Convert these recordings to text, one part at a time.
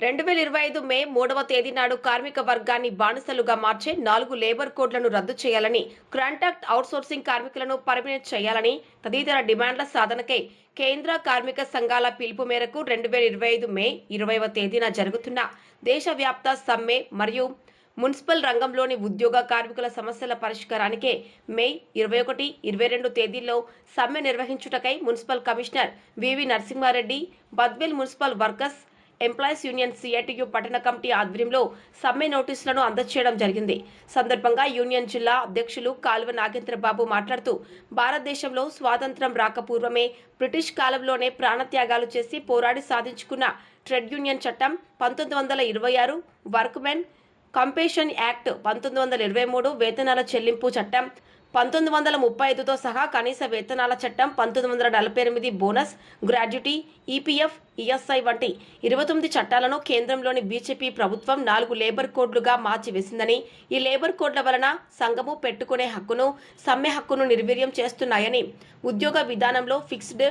రెండు వేల ఇరవై ఐదు మే మూడవ తేదీ నాడు కార్మిక వర్గాన్ని బానిసలుగా మార్చే నాలుగు లేబర్ కోడ్లను రద్దు చేయాలని కాంట్రాక్ట్ అవుట్సోర్సింగ్ కార్మికులను పర్మినెంట్ చేయాలని తదితర డిమాండ్ల సాధనకై కేంద్ర కార్మిక సంఘాల పిలుపు మేరకు రెండు వేల ఇరవై ఐదు మే ఇరవైవ తేదీన జరుగుతున్న దేశవ్యాప్త సమ్మె మరియు మున్సిపల్ రంగంలోని ఉద్యోగ కార్మికుల సమస్యల పరిష్కారానికే మే ఇరవై ఒకటి ఇరవై రెండు తేదీల్లో సమ్మె నిర్వహించుటకై municipal commissioner VV Narasimhareddy Badvel municipal workers employees union CITU పట్టణ కమిటీ ఆధ్వర్యంలో సమ్మె నోటీసులను అందజేయడం జరిగింది. సందర్భంగా యూనియన్ జిల్లా అధ్యక్షులు కాల్వ నాగేంద్రబాబు మాట్లాడుతూ భారతదేశంలో స్వాతంత్రం రాకపూర్వమే బ్రిటిష్ కాలంలోనే ప్రాణత్యాగాలు చేసి పోరాడి సాధించుకున్న ట్రెడ్ యూనియన్ చట్టం పంతొమ్మిది వందల ఇరవై ఆరు వర్క్మెన్ కంపేషన్ యాక్ట్ పంతొమ్మిది వందల ఇరవై మూడు వేతనాల చెల్లింపు చట్టం పంతొమ్మిది వందల ముప్పై ఐదుతో సహా కనీస వేతనాల చట్టం పంతొమ్మిది వందల నలభై ఎనిమిది బోనస్ గ్రాడ్యుటీ ఈపీఎఫ్ ఈఎస్ఐ వంటి ఇరవై తొమ్మిది చట్టాలను కేంద్రంలోని బీజేపీ ప్రభుత్వం నాలుగు లేబర్ కోడ్లుగా మార్చివేసిందని ఈ లేబర్ కోడ్ల వలన సంఘము పెట్టుకునే హక్కును సమ్మె హక్కును నిర్వీర్యం చేస్తున్నాయని ఉద్యోగ విధానంలో ఫిక్స్డ్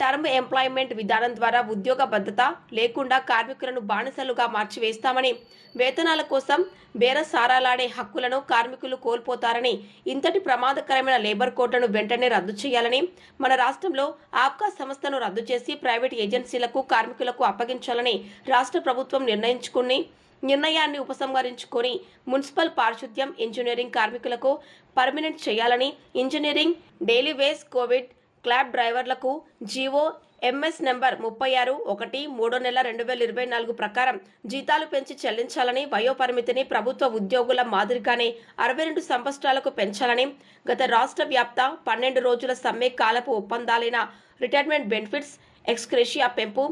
టర్మ్ ఎంప్లాయ్మెంట్ విధానం ద్వారా ఉద్యోగ భద్రత లేకుండా కార్మికులను బానిసలుగా మార్చివేస్తామని వేతనాల కోసం బేరసారాలాడే హక్కులను కార్మికులు కోల్పోతారని ఇంతటి ప్రమాదకరమైన లేబర్ కోడ్లను వెంటనే రద్దు చేయాలని మన రాష్ట్రంలో ఆప్కా సంస్థను రద్దు చేసి ప్రైవేట్ ఏజెన్సీలకు కార్మికులకు అప్పగించాలని రాష్ట్ర ప్రభుత్వం నిర్ణయించుకుని నిర్ణయాన్ని ఉపసంహరించుకొని మున్సిపల్ పారిశుద్ధ్యం ఇంజనీరింగ్ కార్మికులకు పర్మనెంట్ చేయాలని engineering daily wages Covid club డ్రైవర్లకు జీవో ఎంఎస్ నెంబర్ ముప్పై ఆరు ఒకటి మూడో నెల రెండు వేల ఇరవై నాలుగు ప్రకారం జీతాలు పెంచి చెల్లించాలని వయోపరిమితిని ప్రభుత్వ ఉద్యోగుల మాదిరిగానే అరవై రెండు సంవత్సరాలకు పెంచాలని గత రాష్ట్ర వ్యాప్త పన్నెండు రోజుల సమ్మె కాలపు ఒప్పందాలైన రిటైర్మెంట్ బెనిఫిట్స్ ఎక్స్క్రేషియా పెంపు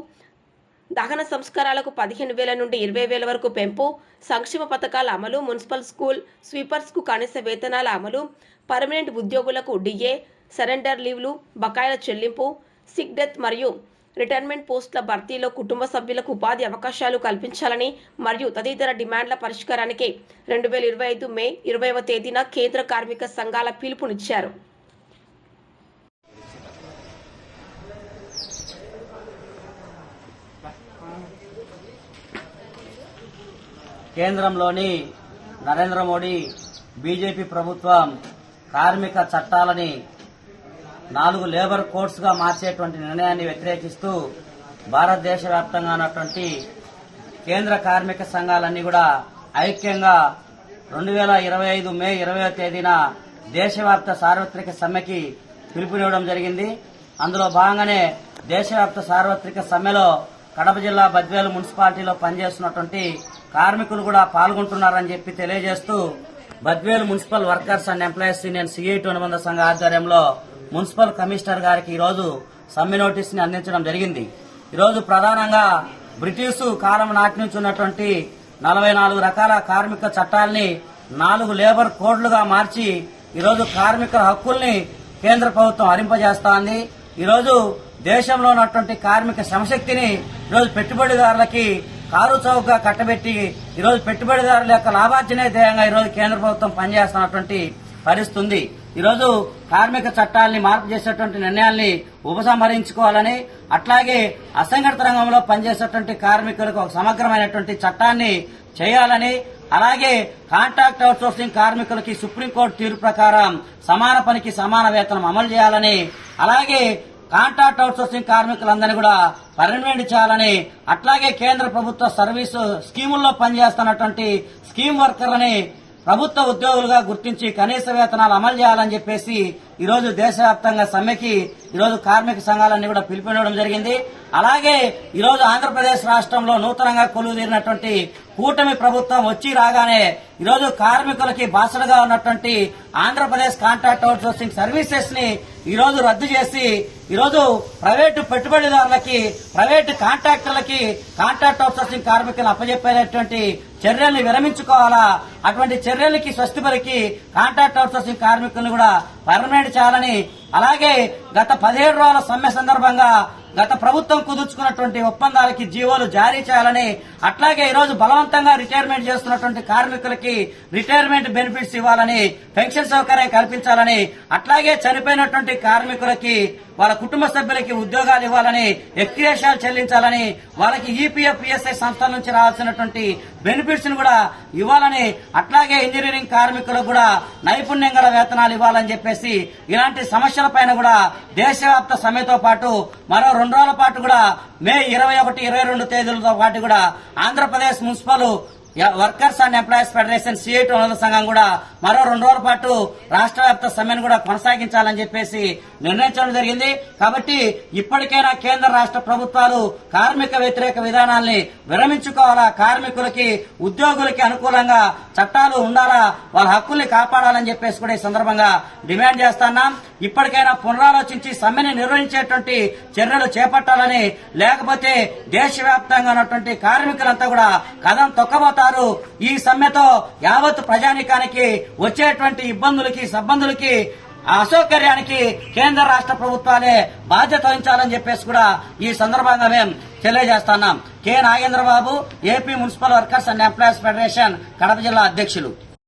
దహన సంస్కారాలకు పదిహేను వేల నుండి ఇరవై వేల వరకు పెంపు సంక్షేమ పథకాల అమలు మున్సిపల్ స్కూల్ స్వీపర్స్కు కనీస వేతనాల అమలు పర్మనెంట్ ఉద్యోగులకు డిఏ సరెండర్ లీవ్లు బకాయిల చెల్లింపు సిక్ డెత్ మరియు రిటైర్మెంట్ పోస్టుల భర్తీలో కుటుంబ సభ్యులకు ఉపాధి అవకాశాలు కల్పించాలని మరియు తదితర డిమాండ్ల పరిష్కారానికి రెండు వేల ఇరవై ఐదు మే ఇరవైవ తేదీన కేంద్ర కార్మిక సంఘాల పిలుపునిచ్చారు. కేంద్రంలోని నరేంద్ర మోడీ బీజేపీ ప్రభుత్వం కార్మిక చట్టాలని నాలుగు లేబర్ కోడ్స్గా మార్చేటువంటి నిర్ణయాన్ని వ్యతిరేకిస్తూ భారతదేశ వ్యాప్తంగా ఉన్నటువంటి కేంద్ర కార్మిక సంఘాలన్నీ కూడా ఐక్యంగా రెండు వేల ఇరవై ఐదు మే ఇరవై తేదీన దేశవ్యాప్త సార్వత్రిక సమ్మెకి పిలుపునివ్వడం జరిగింది. అందులో భాగంగానే దేశవ్యాప్త సార్వత్రిక సమ్మెలో కడప జిల్లా బద్వేలు మున్సిపాలిటీలో పనిచేస్తున్నటువంటి కార్మికులు కూడా పాల్గొంటున్నారని చెప్పి తెలియజేస్తూ Badvel municipal workers and employees union CIT అనుబంధ సంఘ ఆధ్వర్యంలో మున్సిపల్ కమిషనర్ గారికి ఈరోజు సమ్మె నోటీస్ని అందించడం జరిగింది. ఈరోజు ప్రధానంగా బ్రిటిషు కాలం నాటి నుంచి ఉన్నటువంటి నలభై నాలుగు రకాల కార్మిక చట్టాల్ని నాలుగు లేబర్ కోడ్లుగా మార్చి ఈరోజు కార్మికుల హక్కుల్ని కేంద్ర ప్రభుత్వం హరింపజేస్తోంది ఈరోజు దేశంలో ఉన్నటువంటి కార్మిక శ్రమశక్తిని ఈరోజు పెట్టుబడిదారులకి కారు చౌకగా కట్టబెట్టి ఈరోజు పెట్టుబడిదారుల యొక్క లాభార్జనే ధ్యేయంగా ఈరోజు కేంద్ర ప్రభుత్వం పనిచేస్తున్నటువంటి పరిస్థితి ఈరోజు కార్మిక చట్టాలని మార్పు చేసేటువంటి నిర్ణయాల్ని ఉపసంహరించుకోవాలని అట్లాగే అసంఘటిత రంగంలో పనిచేసేటువంటి కార్మికులకు ఒక సమగ్రమైనటువంటి చట్టాన్ని చేయాలని అలాగే కాంట్రాక్ట్ అవుట్సోర్సింగ్ కార్మికులకి సుప్రీంకోర్టు తీర్పు ప్రకారం సమాన పనికి సమాన వేతనం అమలు చేయాలని అలాగే కాంట్రాక్ట్ అవుట్సోర్సింగ్ కార్మికులందరినీ కూడా పర్మనెంట్ చేయాలని అట్లాగే కేంద్ర ప్రభుత్వ సర్వీసు స్కీముల్లో పనిచేస్తున్నటువంటి స్కీమ్ వర్కర్లని ప్రభుత్వ ఉద్యోగులుగా గుర్తించి కనీస వేతనాలు అమలు చేయాలని చెప్పేసి ఈరోజు దేశవ్యాప్తంగా సమ్మెకి ఈరోజు కార్మిక సంఘాలన్నీ కూడా పిలుపునివ్వడం జరిగింది. అలాగే ఈరోజు ఆంధ్రప్రదేశ్ రాష్ట్రంలో నూతనంగా కొలువుదీరినటువంటి కూటమి ప్రభుత్వం వచ్చి రాగానే ఈరోజు కార్మికులకి బాసడగా ఉన్నటువంటి ఆంధ్రప్రదేశ్ కాంట్రాక్ట్ అవుట్సోర్సింగ్ సర్వీసెస్ని ఈరోజు రద్దు చేసి ఈ రోజు ప్రైవేటు పెట్టుబడిదారులకి ప్రైవేటు కాంట్రాక్టర్లకి కాంట్రాక్ట్ అవుట్సోర్సింగ్ కార్మికులను అప్పజెప్పేటటువంటి చర్యల్ని విరమించుకోవాలా? అటువంటి చర్యలకి స్వస్తిపరికి కాంట్రాక్ట్ అవుట్సోర్సింగ్ కార్మికులను కూడా పర్మనెంట్ చేయాలని అలాగే గత పదిహేడు రోజుల సమ్మె సందర్భంగా గత ప్రభుత్వం కుదుర్చుకున్నటువంటి ఒప్పందాలకి జీవోలు జారీ చేయాలని అట్లాగే ఈరోజు బలవంతంగా రిటైర్మెంట్ చేస్తున్నటువంటి కార్మికులకి రిటైర్మెంట్ బెనిఫిట్స్ ఇవ్వాలని పెన్షన్ సౌకర్యం కల్పించాలని అట్లాగే చనిపోయినటువంటి కార్మికులకి వాళ్ళ కుటుంబ సభ్యులకి ఉద్యోగాలు ఇవ్వాలని ఎక్స్గ్రేషాలు చెల్లించాలని వాళ్ళకి ఈపీఎఫ్ పిఎస్ఐ సంస్థల నుంచి రావాల్సినటువంటి బెనిఫిట్స్ను కూడా ఇవ్వాలని అట్లాగే ఇంజనీరింగ్ కార్మికులకు కూడా నైపుణ్యం గల వేతనాలు ఇవ్వాలని చెప్పేసి ఇలాంటి సమస్యల పైన కూడా దేశవ్యాప్త సమ్మెతో పాటు మరో రెండు రోజుల పాటు కూడా మే ఇరవై ఒకటి ఇరవై రెండు తేదీలతో పాటు కూడా Andhra Pradesh municipal workers and employees federation CIT ఉన్నత సంఘం కూడా మరో రెండు రోజుల పాటు రాష్ట్ర వ్యాప్త సమ్మెను కూడా కొనసాగించాలని చెప్పేసి నిర్ణయించడం జరిగింది. కాబట్టి ఇప్పటికైనా కేంద్ర రాష్ట్ర ప్రభుత్వాలు కార్మిక వ్యతిరేక విధానాల్ని విరమించుకోవాలా? కార్మికులకి ఉద్యోగులకి అనుకూలంగా చట్టాలు ఉండాలా? వాళ్ళ హక్కుల్ని కాపాడాలని చెప్పేసి కూడా ఈ సందర్భంగా డిమాండ్ చేస్తున్నాం. ఇప్పటికైనా పునరాలోచించి సమ్మెని నిర్వహించేటువంటి చర్యలు చేపట్టాలని లేకపోతే దేశవ్యాప్తంగా ఉన్నటువంటి కార్మికులంతా కూడా కథం తొక్కబోతారు ఈ సమ్మెతో యావత్ ప్రజానికానికి వచ్చేటువంటి ఇబ్బందులకి సబ్బందులకి అసౌకర్యానికి కేంద్ర రాష్ట్ర ప్రభుత్వాలే బాధ్యత వహించాలని చెప్పేసి కూడా ఈ సందర్భంగా మేము తెలియజేస్తున్నాం. K. Nagendrababu AP municipal workers and employees federation Kadapa జిల్లా అధ్యక్షులు.